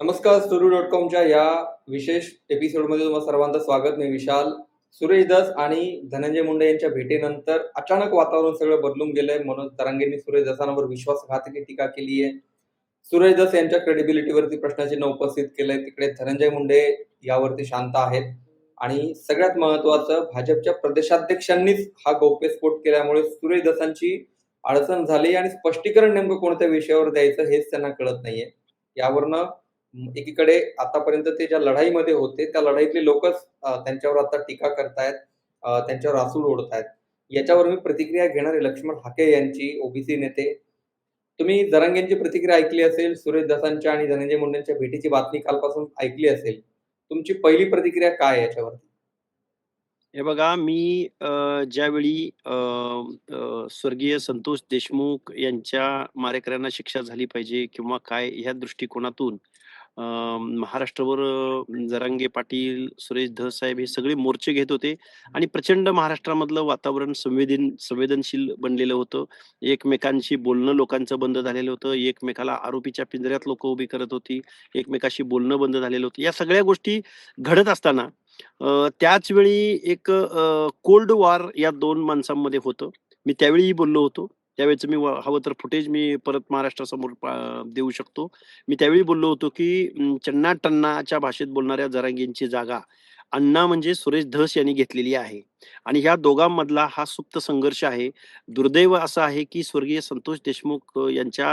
नमस्कार सुरू डॉट कॉमच्या या विशेष एपिसोडमध्ये तुम्हाला सर्वांचं स्वागत. मी विशाल. सुरेश दस आणि धनंजय मुंडे यांच्या भेटीनंतर अचानक वातावरण सगळं बदलून गेलंय. मनोज तरंगेंनी सुरेश दसांवर विश्वासघातकी टीका केली आहे सुरेश दस यांच्या क्रेडिबिलिटीवरती प्रश्नचिन्ह उपस्थित केलंय. तिकडे धनंजय मुंडे यावरती शांत आहेत. आणि सगळ्यात महत्वाचं भाजपच्या प्रदेशाध्यक्षांनीच हा गौप्यस्फोट केल्यामुळे सुरेश दसांची अडचण झाली आणि स्पष्टीकरण नेमकं कोणत्या विषयावर द्यायचं हेच त्यांना कळत नाहीये. यावरनं एकीकडे आतापर्यंत ते ज्या लढाईमध्ये होते त्या लढाईतले लोकच त्यांच्यावर आता टीका करतायत त्यांच्यावर आसूड ओढतायत. याच्यावर मी प्रतिक्रिया घेणारे लक्ष्मण हाके यांची ओबीसी नेते. तुम्ही जरांगेंची प्रतिक्रिया ऐकली असेल सुरेश दसांच्या आणि धनंजय मुंडेंच्या भेटीची बातमी कालपासून ऐकली असेल. तुमची पहिली प्रतिक्रिया काय याच्यावरती? हे बघा मी अ, ज्यावेळी अ, स्वर्गीय संतोष देशमुख यांच्या मारेकऱ्यांना शिक्षा झाली पाहिजे किंवा काय ह्या दृष्टिकोनातून महाराष्ट्रावर जरांगे पाटील, सुरेश धस साहेब हे सगळे मोर्चे घेत होते आणि प्रचंड महाराष्ट्रामधलं वातावरण संवेदन संवेदनशील बनलेलं होतं. एकमेकांशी बोलणं लोकांचं बंद झालेलं होतं. एकमेकाला आरोपीच्या पिंजऱ्यात लोक उभी करत होती. एकमेकाशी बोलणं बंद झालेलं होतं. या सगळ्या गोष्टी घडत असताना त्याच वेळी एक कोल्ड वॉर या दोन माणसांमध्ये होतं. मी त्यावेळीही बोललो होतो. त्यावेळेचं मी व हवं तर फुटेज मी परत महाराष्ट्रासमोर पा देऊ शकतो. मी त्यावेळी बोललो होतो, की चन्ना-टन्नाच्या भाषेत बोलणाऱ्या जरांगेंची जागा अण्णा म्हणजे सुरेश धस यांनी घेतलेली आहे आणि ह्या दोघांमधला हा सुप्त संघर्ष आहे. दुर्दैव असं आहे, की स्वर्गीय संतोष देशमुख यांच्या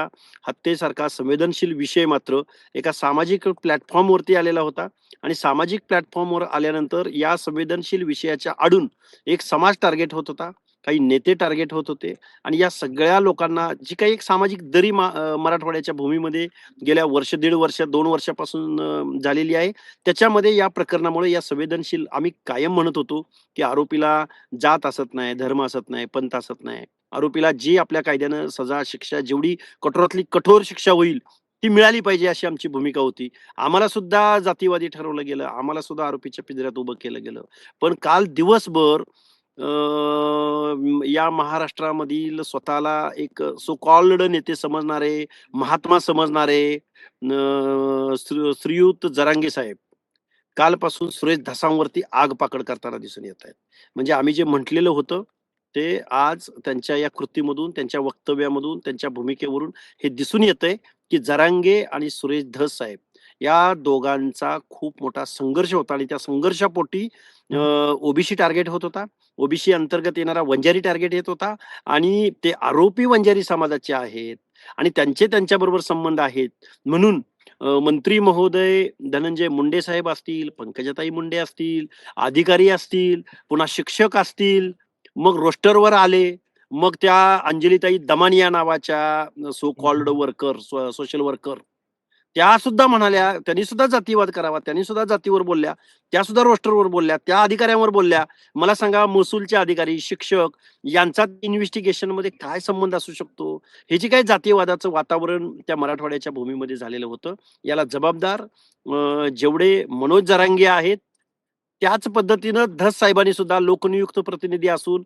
हत्येसारखा संवेदनशील विषय मात्र एका सामाजिक प्लॅटफॉर्मवरती आलेला होता आणि सामाजिक प्लॅटफॉर्मवर आल्यानंतर या संवेदनशील विषयाच्या आडून एक समाज टार्गेट होत होता. काही नेते टार्गेट होत होते आणि या सगळ्या लोकांना जी काही एक सामाजिक दरी मराठवाड्याच्या भूमीमध्ये गेल्या वर्ष, दीड वर्ष, दोन वर्षापासून झालेली आहे. त्याच्यामध्ये या प्रकरणामुळे या संवेदनशील आम्ही कायम म्हणत होतो, की आरोपीला जात असत नाही, धर्म असत नाही, पंथ असत नाही. आरोपीला जी आपल्या कायद्यानं सजा, शिक्षा जेवढी कठोरातली कठोर शिक्षा होईल, ती मिळाली पाहिजे अशी आमची भूमिका होती. आम्हाला सुद्धा जातीवादी ठरवलं गेलं. आम्हाला सुद्धा आरोपीच्या पिंजऱ्यात उभं केलं गेलं. पण काल दिवसभर या महाराष्ट्रामधील स्वतःला एक सो कॉल्ड नेते समजणारे, महात्मा समजणारे श्रीयुत जरांगे साहेब कालपासून सुरेश धसांवरती आग पाकड करताना दिसून येत आहेत. म्हणजे आम्ही जे म्हटलेलं होतं, ते आज त्यांच्या या कृतीमधून, त्यांच्या वक्तव्यामधून, त्यांच्या भूमिकेवरून हे दिसून येतंय, की जरांगे आणि सुरेश धस साहेब या दोघांचा खूप मोठा संघर्ष होता आणि त्या संघर्षापोटी ओबीसी टार्गेट होत होता. ओबीसी अंतर्गत येणारा वंजारी टार्गेट येत होता आणि ते आरोपी वंजारी समाजाचे आहेत आणि त्यांचे त्यांच्याबरोबर संबंध आहेत. म्हणून मंत्री महोदय धनंजय मुंडे साहेब असतील, पंकजाताई मुंडे असतील, अधिकारी असतील, पुन्हा शिक्षक असतील, मग रोस्टरवर आले. मग त्या अंजलीताई दमानिया नावाच्या so called worker, social worker त्या सुद्धा म्हणाल्या, त्यांनी सुद्धा जातीवाद करावा, त्यांनी सुद्धा जातीवर बोलल्या, त्या सुद्धा रोस्टरवर बोलल्या, त्या अधिकाऱ्यांवर बोलल्या. मला सांगा महसूलचे अधिकारी, शिक्षक यांचा इन्व्हेस्टिगेशनमध्ये काय संबंध असू शकतो? हे जे काही जातीयवादाचं वातावरण त्या मराठवाड्याच्या भूमीमध्ये झालेलं होतं, याला जबाबदार जेवढे मनोज जरांगे आहेत, त्याच पद्धतीनं धस साहेबांनी सुद्धा लोकनियुक्त प्रतिनिधी असून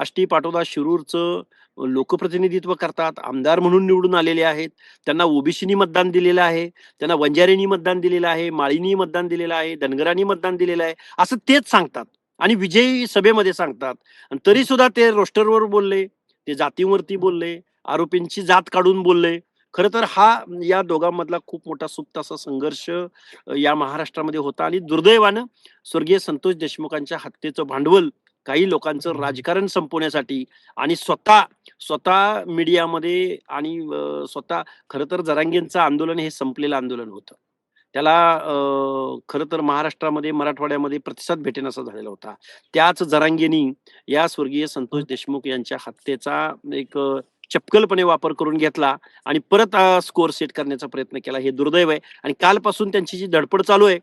आष्टी, पाटोदा, शिरूरचं लोकप्रतिनिधित्व करतात, आमदार म्हणून निवडून आलेले आहेत. त्यांना ओबीसीनी मतदान दिलेलं आहे, त्यांना वंजारीनी मतदान दिलेलं आहे, माळीनी मतदान दिलेलं आहे, धनगरांनी मतदान दिलेलं आहे, असं तेच सांगतात आणि विजयी सभेमध्ये सांगतात. आणि तरी सुद्धा ते रोस्टरवर बोलले, ते जातीवरती बोलले, आरोपींची जात काढून बोलले. खरं तर हा या दोघांमधला खूप मोठा सुप्त असा संघर्ष या महाराष्ट्रामध्ये होता आणि दुर्दैवानं स्वर्गीय संतोष देशमुखांच्या हत्येचं भांडवल काही लोकांचं राजकारण संपवण्यासाठी आणि स्वतः स्वतः मीडियामध्ये आणि स्वतः खरं तर जरांगेंचं आंदोलन हे संपलेलं आंदोलन होतं. त्याला अ, खरं तर महाराष्ट्रामध्ये, मराठवाड्यामध्ये प्रतिसाद भेटेन असा झालेला होता. त्याच जरांगेनी या स्वर्गीय संतोष देशमुख यांच्या हत्येचा एक अ, चपखलपणे वापर करून घेतला आणि परत स्कोर सेट करण्याचा प्रयत्न केला. हे दुर्दैव आहे आणि कालपासून त्यांची जी धडपड चालू आहे,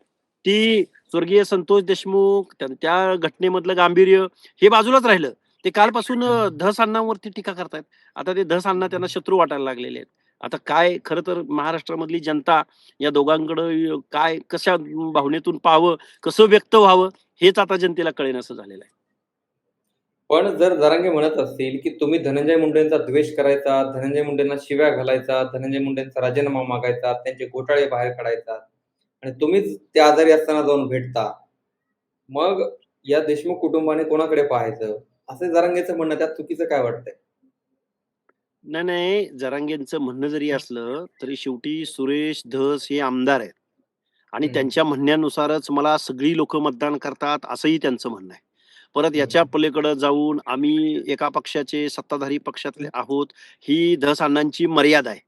ती स्वर्गीय संतोष देशमुख त्या घटनेमधलं गांभीर्य हे बाजूलाच राहिलं. ते कालपासून धस अण्णांवरती टीका करतायत. आता ते धस अण्णा त्यांना शत्रू वाटायला लागलेले आहेत. आता काय खरं तर महाराष्ट्रामधली जनता या दोघांकडं काय कशा भावनेतून पाहावं, कसं व्यक्त व्हावं, हेच आता जनतेला कळेनासं झालेलं आहे. पण जर जरांगे म्हणत असतील, की तुम्ही धनंजय मुंडेंचा द्वेष करायचा, धनंजय मुंडेंना शिव्या घालायचा, धनंजय मुंडेंचा राजीनामा मागायचा, त्यांचे घोटाळे बाहेर काढायचा, तुम्हीच त्या आजारी असताना जाऊन भेटता मग या देशमुख कुटुंबाने कोणाकडे पाहायचं असे जरांगेचं म्हणणं त्यात चुकीचं काय वाटतंय नाही, नाही. जरांगेंचं म्हणणं जरी असलं, तरी शेवटी सुरेश धस हे आमदार आहेत आणि. त्यांच्या म्हणण्यानुसारच मला सगळी लोकं मतदान करतात, असंही त्यांचं म्हणणं आहे. परत. याच्या पलीकडं जाऊन आम्ही एका पक्षाचे सत्ताधारी पक्षातले आहोत, ही धस अण्णांची मर्यादा आहे.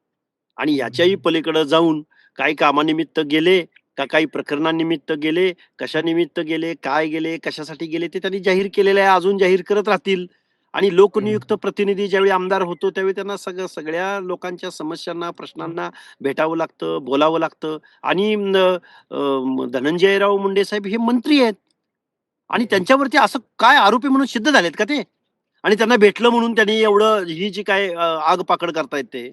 आणि याच्याही पलीकडं जाऊन काही कामानिमित्त गेले, का काही प्रकरणानिमित्त गेले, कशानिमित्त गेले, काय गेले, कशासाठी गेले ते त्यांनी जाहीर केलेलं आहे. अजून जाहीर करत राहतील. आणि लोकनियुक्त प्रतिनिधी ज्यावेळी आमदार होतो, त्यावेळी त्यांना सगळं सगळ्या लोकांच्या समस्यांना, प्रश्नांना भेटावं लागतं, बोलावं लागतं आणि धनंजयराव मुंडे साहेब हे मंत्री आहेत. आणि त्यांच्यावरती असं काय आरोपी म्हणून सिद्ध झालेत का ते? आणि त्यांना भेटलं म्हणून त्यांनी एवढं ही जी काय अ, आगपाखड करतायत ते.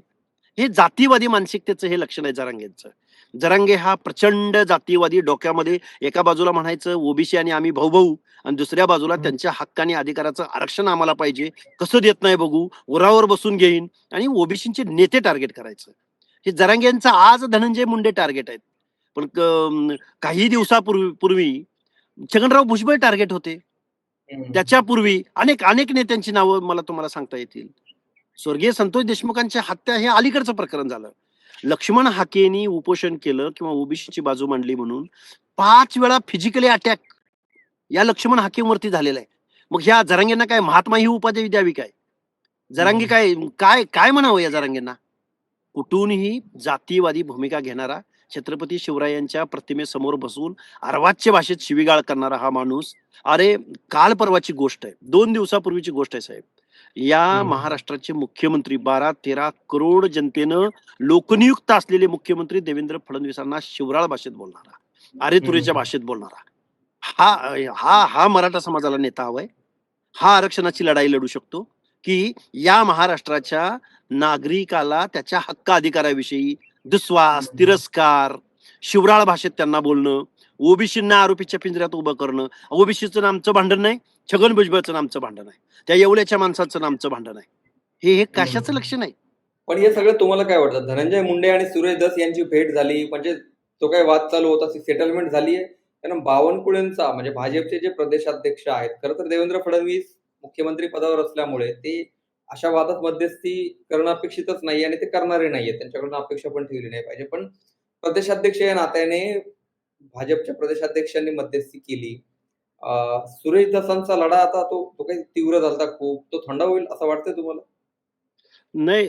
हे जातीवादी मानसिकतेचं हे लक्षण आहे जरांगेंचं. जरांगे हा प्रचंड जातीवादी डोक्यामध्ये एका बाजूला म्हणायचं ओबीसी आणि आम्ही भाऊ-भाऊ आणि दुसऱ्या बाजूला. त्यांच्या हक्क आणि अधिकाराचं आरक्षण आम्हाला पाहिजे. कसं देत नाही बघू, उरावर बसून घेईन आणि ओबीसीचे नेते टार्गेट करायचं. हे जरांगेंचं आज धनंजय मुंडे टार्गेट आहेत. पण काही दिवसापूर्वी पूर्वी छगनराव भुजबळ टार्गेट होते. त्याच्यापूर्वी अनेक अनेक नेत्यांची नावं मला तुम्हाला सांगता येतील. स्वर्गीय संतोष देशमुखांची हत्या हे अलीकडचं प्रकरण झालं. लक्ष्मण हाकेंनी उपोषण केलं किंवा ओबीसीची बाजू मांडली म्हणून 5 वेळा फिजिकली अटॅक या लक्ष्मण हाकेंवरती झालेला आहे. मग ह्या जरांगेंना काय महात्मा ही उपाधी द्यावी काय? जरांगे. काय काय काय म्हणावं या जरांगेंना? कुठूनही जातीवादी भूमिका घेणारा, छत्रपती शिवरायांच्या प्रतिमेसमोर बसून अर्वाच्य भाषेत शिवीगाळ करणारा हा माणूस, अरे काल परवाची गोष्ट आहे. 2 दिवसापूर्वीची गोष्ट आहे साहेब. या. महाराष्ट्राचे मुख्यमंत्री 12-13 करोड जनतेनं लोकनियुक्त असलेले मुख्यमंत्री देवेंद्र फडणवीसांना शिवराळ भाषेत बोलणारा, अरे-तुरेच्या हं. भाषेत बोलणारा. हा हा हा मराठा समाजाला नेता हवाय. हा आरक्षणाची लढाई लढू शकतो, की या महाराष्ट्राच्या नागरिकाला त्याच्या हक्क अधिकाराविषयी दुस्वास. तिरस्कार, शिवराळ भाषेत त्यांना बोलणं, ओबीसींना आरोपीच्या पिंजऱ्यात उभं करणं. ओबीसीचं आमचं भांडण नाही, छगन भुजबळचं आमचं भांडण आहे. त्या येवल्याच्या माणसाचं आमचं भांडण आहे. हे हे कशाचं हं. लक्षण आहे? पण हे सगळं तुम्हाला काय वाटतं? धनंजय मुंडे आणि सुरेश धस यांची भेट झाली म्हणजे जो काही वाद चालू होता ती सेटलमेंट झाली आहे. कारण बावनकुळेंचा म्हणजे भाजपचे जे प्रदेशाध्यक्ष आहेत, खरं तर देवेंद्र फडणवीस मुख्यमंत्री पदावर असल्यामुळे ते अशा वादात मध्यस्थी करणं अपेक्षितच नाही आणि ते करणारे नाहीयेत. त्यांच्याकडून अपेक्षा पण ठेवली नाही पाहिजे. पण प्रदेशाध्यक्ष या नात्याने भाजपच्या प्रदेशाध्यक्षांनी मध्यस्थी केली. सुरेश धसांचा लढा आता तो तो काही तीव्र झालता खूप. तो थंड होईल असं वाटतंय तुम्हाला? नाही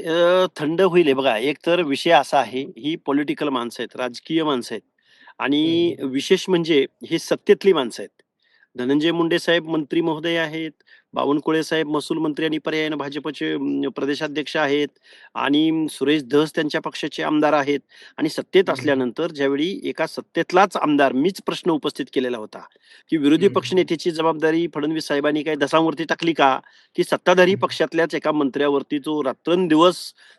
थंड होईल बघा. एक तर विषय असा आहे, ही पॉलिटिकल माणसं आहेत, राजकीय माणसं आहेत आणि. विशेष म्हणजे ही सत्तेतली माणसं आहेत. धनंजय मुंडे साहेब मंत्री महोदय आहेत. बावनकुळे साहेब महसूल मंत्री आणि पर्यायाने भाजपचे प्रदेशाध्यक्ष आहेत आणि सुरेश धस त्यांच्या पक्षाचे आमदार आहेत आणि सत्तेत. असल्यानंतर ज्यावेळी एका सत्तेतलाच आमदार मीच प्रश्न उपस्थित केलेला होता, की विरोधी. पक्षनेत्याची जबाबदारी फडणवीस साहेबांनी काही धसांवरती टाकली का? की सत्ताधारी. पक्षातल्याच एका मंत्र्यावरती जो रात्रंदिवस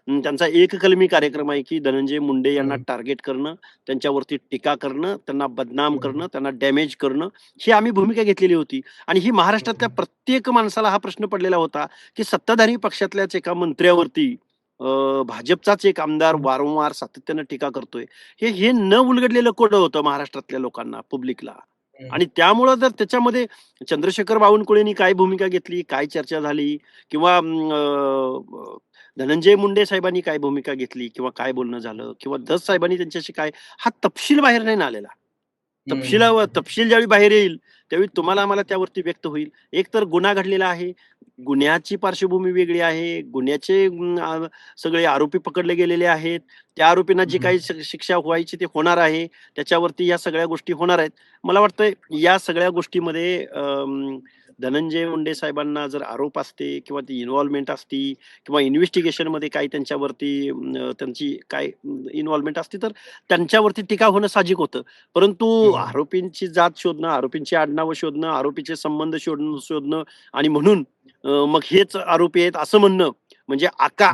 त्यांचा एककलमी कार्यक्रम आहे, की धनंजय मुंडे यांना. टार्गेट करणं, त्यांच्यावरती टीका करणं, त्यांना बदनाम. करणं, त्यांना डॅमेज करणं, ही आम्ही भूमिका घेतलेली होती आणि ही महाराष्ट्रातल्या. प्रत्येक माणसाला हा प्रश्न पडलेला होता, की सत्ताधारी पक्षातल्याच एका मंत्र्यावरती भाजपचाच एक आमदार. वारंवार सातत्यानं टीका करतोय. हे हे न उलगडलेलं कोडं होतं महाराष्ट्रातल्या लोकांना, पब्लिकला. आणि त्यामुळं जर त्याच्यामध्ये चंद्रशेखर बावनकुळेंनी काय भूमिका घेतली, काय चर्चा झाली किंवा धनंजय मुंडे साहेबांनी काय भूमिका घेतली किंवा काय बोलणं झालं किंवा धस साहेबांनी त्यांच्याशी काय हा तपशील बाहेर नाही ना आलेला. तपशिलावर. तपशील ज्यावेळी बाहेर येईल, त्यावेळी तुम्हाला आम्हाला त्यावरती व्यक्त होईल. एक तर गुन्हा घडलेला आहे. गुन्ह्याची पार्श्वभूमी वेगळी आहे. गुन्ह्याचे सगळे आरोपी पकडले गेलेले आहेत. त्या आरोपींना जी. काही शिक्षा व्हायची ती होणार आहे. त्याच्यावरती या सगळ्या गोष्टी होणार आहेत. मला वाटतंय या सगळ्या गोष्टीमध्ये अं, धनंजय मुंडे साहेबांना जर आरोप असते किंवा ती इन्व्हॉल्वमेंट असती किंवा इन्व्हेस्टिगेशनमध्ये काही त्यांच्यावरती त्यांची काय इन्व्हॉल्वमेंट असती, तर त्यांच्यावरती टीका होणं साहजिक होतं. परंतु. आरोपींची जात शोधणं, आरोपींची आडनावं शोधणं, आरोपीचे संबंध शोधणं शोधणं आणि म्हणून मग हेच आरोपी आहेत असं म्हणणं म्हणजे आका.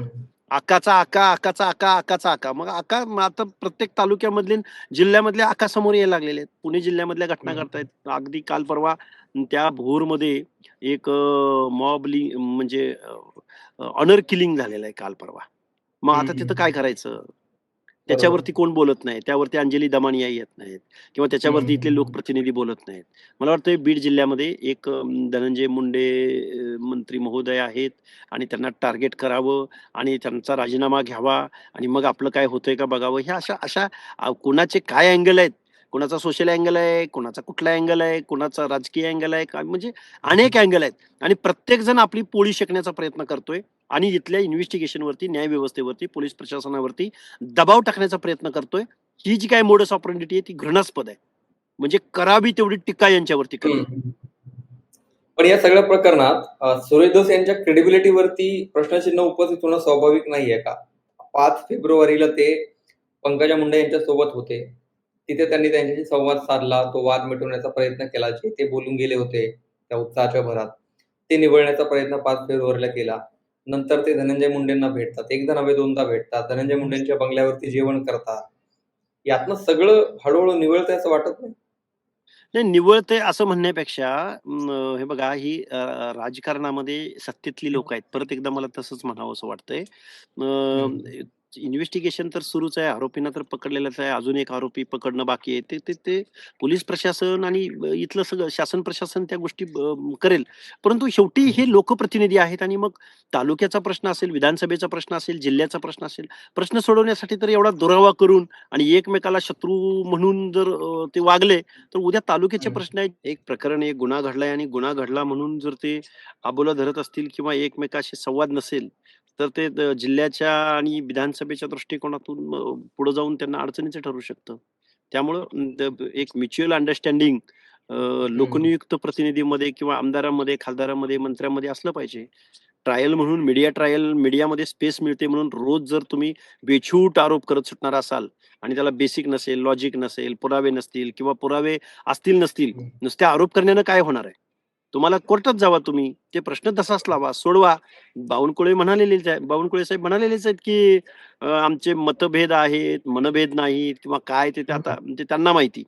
आकाचा आका, आकाचा आका, आकाचा आका. मग आका आता प्रत्येक तालुक्यामधले, जिल्ह्यामधले आका समोर यायला लागलेले आहेत. पुणे जिल्ह्यामधल्या घटना. घडतायत. अगदी काल परवा त्या भोरमध्ये एक मॉबली म्हणजे ऑनर किलिंग झालेलं आहे काल परवा. मग आता तिथं काय. करायचं? त्याच्यावरती कोण बोलत नाही त्यावरती अंजली दमानिया येत नाहीत किंवा त्याच्यावरती. इथले लोकप्रतिनिधी बोलत नाहीत मला वाटतं बीड जिल्ह्यामध्ये एक धनंजय मुंडे मंत्री महोदय आहेत आणि त्यांना टार्गेट करावं आणि त्यांचा राजीनामा घ्यावा आणि मग आपलं काय होतंय का बघावं ह्या अशा अशा कुणाचे काय अँगल आहेत कुणाचा सोशल अँगल आहे कुणाचा कुठला अँगल आहे कुणाचा राजकीय अँगल आहे काय म्हणजे अनेक अँगल आहेत. आणि प्रत्येक जण आपली पोळी शेकण्याचा प्रयत्न करतोय आणि इथल्या इन्व्हेस्टिगेशनवरती न्याय व्यवस्थेवरती पोलीस प्रशासनावरती दबाव टाकण्याचा प्रयत्न करतोय. ही जी काय मोडस ऑपॉर्च्युनिटी आहे ती घृणास्पद आहे. म्हणजे करावी तेवढी टीका यांच्यावरती करा हम्म. पण या सगळ्या प्रकरणात धस यांच्या क्रेडिबिलिटीवरती प्रश्नचिन्ह उपस्थित होणं स्वाभाविक नाहीये का? पाच फेब्रुवारीला ते पंकजा मुंडे यांच्या सोबत होते. तिथे त्यांनी त्यांच्याशी संवाद साधला तो वाद मिटवण्याचा प्रयत्न केला जे ते बोलून गेले होते त्या उत्साहाच्या भरात. ते निवळण्याचा प्रयत्न पाच फेब्रुवारीला केला. नंतर ते धनंजय मुंडेंना भेटतात. एकदा नव्हे दोनदा भेटतात. धनंजय मुंडेंच्या बंगल्यावरती जेवण करतात. यातनं सगळं हळूहळू निवळतंय असं वाटत नाही? नाही निवळते असं म्हणण्यापेक्षा हे बघा ही राजकारणामध्ये सत्तेतली लोक आहेत. परत एकदा मला तसंच म्हणावं असं वाटतंय. इन्व्हेस्टिगेशन तर सुरूच आहे. आरोपींना तर पकडलेलंच आहे. अजून एक आरोपी पकडणं बाकी आहे. ते ते ते पोलीस प्रशासन आणि इथलं सगळं शासन प्रशासन त्या गोष्टी करेल. परंतु शेवटी हे लोकप्रतिनिधी आहेत आणि मग तालुक्याचा प्रश्न असेल विधानसभेचा प्रश्न असेल जिल्ह्याचा प्रश्न असेल प्रश्न सोडवण्यासाठी तर एवढा दुरावा करून आणि एकमेकाला शत्रू म्हणून जर ते वागले तर उद्या तालुक्याचे. प्रश्न आहेत. एक प्रकरण एक गुन्हा घडलाय आणि गुन्हा घडला म्हणून जर ते आबोला धरत असतील किंवा एकमेकाशी संवाद नसेल तर ते जिल्ह्याच्या आणि विधानसभेच्या दृष्टिकोनातून पुढे जाऊन त्यांना अडचणीचं ठरू शकतं. त्यामुळं एक म्युच्युअल अंडरस्टँडिंग लोकनियुक्त प्रतिनिधीमध्ये किंवा आमदारांमध्ये खासदारांमध्ये मंत्र्यांमध्ये असलं पाहिजे. ट्रायल म्हणून मीडिया ट्रायल मीडियामध्ये स्पेस मिळते म्हणून रोज जर तुम्ही बेछूट आरोप करत सुटणार असाल आणि त्याला बेसिक नसेल लॉजिक नसेल पुरावे नसतील किंवा पुरावे असतील नसतील. नुसते आरोप करण्यानं काय होणार आहे? तुम्हाला कोर्टात जावा तुम्ही. ते प्रश्न तसाच लावा सोडवा. बावनकुळे म्हणालेलेच आहे. बावनकुळे साहेब म्हणालेलेच आहेत की आमचे मतभेद आहेत मनभेद नाहीत किंवा काय ते ते आता म्हणजे त्यांना माहिती.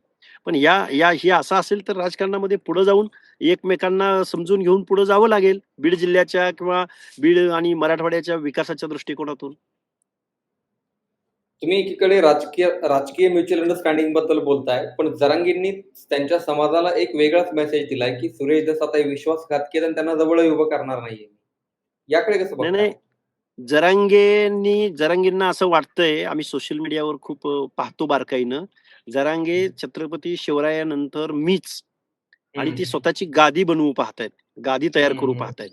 पण या या हे असं असेल तर राजकारणामध्ये पुढे जाऊन एकमेकांना समजून घेऊन पुढे जावं लागेल. बीड जिल्ह्याच्या किंवा बीड आणि मराठवाड्याच्या विकासाच्या दृष्टिकोनातून. तुम्ही एकीकडे राजकीय राजकीय म्युच्युअल अंडरस्टँडिंगबद्दल बोलताय पण जरांगींनी त्यांच्या समाजाला एक वेगळाच मेसेज दिलाय की सुरेश दस आता विश्वासघात केला त्यांना जवळ उभं करणार नाहीये. याकडे कसं नाही जरांगेंनी जरांगेंना असं वाटतंय आम्ही सोशल मीडियावर खूप पाहतो बारकाईनं. जरांगे छत्रपती शिवरायानंतर मीच आणि ती स्वतःची गादी बनवू पाहतायत. गादी तयार करू. पाहतायत.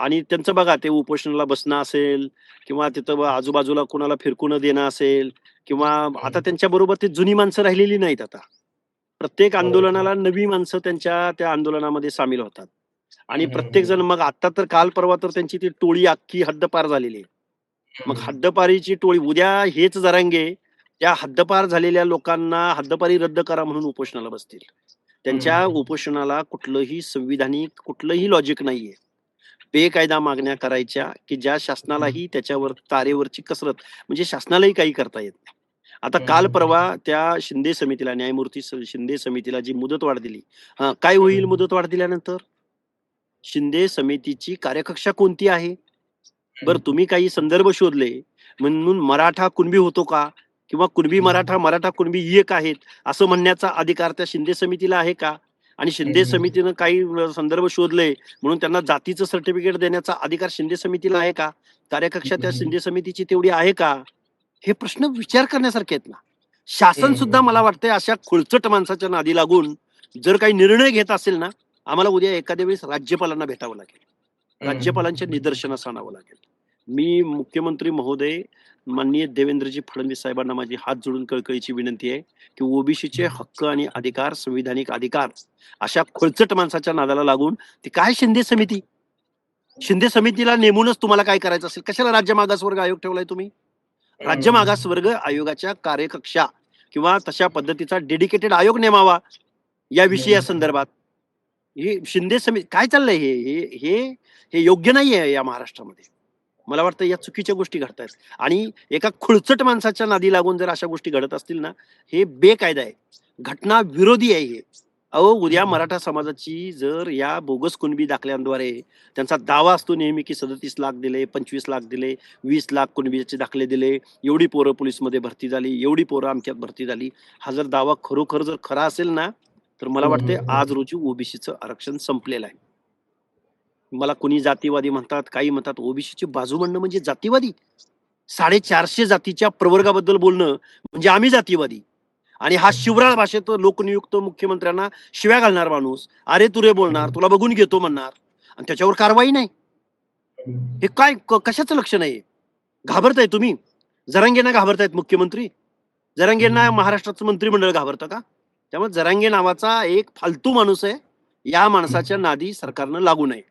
आणि त्यांचं बघा ते उपोषणाला बसणं असेल किंवा तिथं आजूबाजूला कोणाला फिरकू न देणं असेल किंवा आता त्यांच्या बरोबर ते जुनी माणसं राहिलेली नाहीत आता. प्रत्येक. आंदोलनाला नवी माणसं त्यांच्या त्या आंदोलनामध्ये सामील होतात. आणि प्रत्येक जण मग आता तर काल परवा तर त्यांची ती टोळी अख्खी हद्दपार झालेली आहे. मग हद्दपारीची टोळी उद्या हेच जरांगे त्या हद्दपार झालेल्या लोकांना हद्दपारी रद्द करा म्हणून उपोषणाला बसतील. त्यांच्या. उपोषणाला कुठलंही संविधानिक कुठलंही लॉजिक नाहीये. बेकायदा मागण्या करायच्या की ज्या शासनालाही त्याच्यावर तारेवरची कसरत म्हणजे शासनालाही काही करता येत नाही. आता काल. परवा त्या शिंदे समितीला न्यायमूर्ती शिंदे समितीला जी मुदतवाढ दिली हा काय होईल हम्म. मुदतवाढ दिल्यानंतर? शिंदे समितीची कार्यकक्षा कोणती आहे? बर तुम्ही काही संदर्भ शोधले म्हणून मराठा कुणबी होतो का? किंवा कुणबी. मराठा मराठा कुणबी एक आहेत असं म्हणण्याचा अधिकार त्या शिंदे समितीला आहे का? आणि शिंदे. समितीनं काही संदर्भ शोधले म्हणून त्यांना जातीचं सर्टिफिकेट देण्याचा अधिकार शिंदे समितीला आहे का? कार्यकक्षा त्या. शिंदे समितीची तेवढी आहे का? हे प्रश्न विचार करण्यासारखे आहेत ना. शासन. सुद्धा मला वाटतंय अशा खुळचट माणसाच्या नादी लागून जर काही निर्णय घेत असेल ना आम्हाला उद्या एखाद्या वेळेस राज्यपालांना भेटावं लागेल. राज्यपालांच्या निदर्शनास आणावं लागेल. मी मुख्यमंत्री महोदय माननीय देवेंद्रजी फडणवीस साहेबांना माझी हात जोडून कळकळीची विनंती आहे की ओबीसीचे हक्क आणि अधिकार संविधानिक अधिकार अशा खोलचट माणसाच्या नादाला लागून ती काय शिंदे समिती? शिंदे समितीला नेमूनच तुम्हाला काय करायचं असेल? कशाला राज्य मागासवर्ग आयोग ठेवलाय तुम्ही? राज्य मागासवर्ग आयोगाच्या कार्यकक्षा किंवा तशा पद्धतीचा डेडिकेटेड आयोग नेमावा या विषया हम्म. संदर्भात. हे शिंदे समिती काय चाललंय हे? हे हे हे योग्य नाही आहे या महाराष्ट्रामध्ये. मला वाटतं या चुकीच्या गोष्टी घडत आहेत आणि एका खुळचट माणसाच्या नादी लागून जर अशा गोष्टी घडत असतील ना हे बेकायदा आहे. घटना विरोधी आहे हे. अहो उद्या मराठा समाजाची जर या बोगस कुणबी दाखल्यांद्वारे त्यांचा दावा असतो नेहमी की सदतीस लाख दिले पंचवीस लाख दिले वीस लाख कुणबीचे दाखले दिले एवढी पोरं पोलीसमध्ये भरती झाली एवढी पोरं आमच्यात भरती झाली हा जर दावा खरोखर जर खरा असेल ना तर मला वाटते आज रोजी ओबीसीचं आरक्षण संपलेलं आहे. मला कुणी जातीवादी म्हणतात काही म्हणतात ओबीसीची बाजू म्हणणं म्हणजे जातीवादी. साडेचारशे जातीच्या प्रवर्गाबद्दल बोलणं म्हणजे आम्ही जातीवादी. आणि हा शिवराळ भाषेत लोकनियुक्त मुख्यमंत्र्यांना शिव्या घालणार माणूस अरे तुरे बोलणार तुला बघून घेतो म्हणणार. आणि त्याच्यावर कारवाई नाही. हे काय कशाचं लक्ष नाही घाबरताय तुम्ही? जरांगेंना घाबरतायत मुख्यमंत्री? जरांगेंना. महाराष्ट्राचं मंत्रिमंडळ घाबरतं का? त्यामुळे जरांगे नावाचा एक फालतू माणूस आहे. या माणसाच्या नादी सरकारनं लागू नये.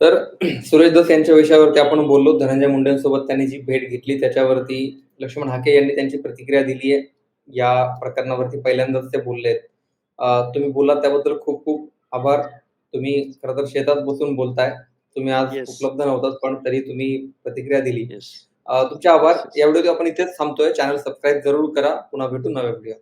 तर सुरेश दस यांच्या विषयावरती आपण बोललो. धनंजय मुंडेंसोबत त्यांनी जी भेट घेतली त्याच्यावरती लक्ष्मण हाके यांनी त्यांची प्रतिक्रिया दिली आहे. या प्रकरणावरती पहिल्यांदाच ते बोलले आहेत तुम्ही बोललात त्याबद्दल खूप खूप आभार. तुम्ही खरं तर शेतात बसून बोलताय. तुम्ही आज Yes. उपलब्ध नव्हतात पण तरी तुम्ही प्रतिक्रिया दिली. Yes. तुमचे आभार. या व्हिडिओ आपण इथेच थांबतोय. चॅनल सबस्क्राईब जरूर करा. पुन्हा भेटू नव्या व्हिडिओ.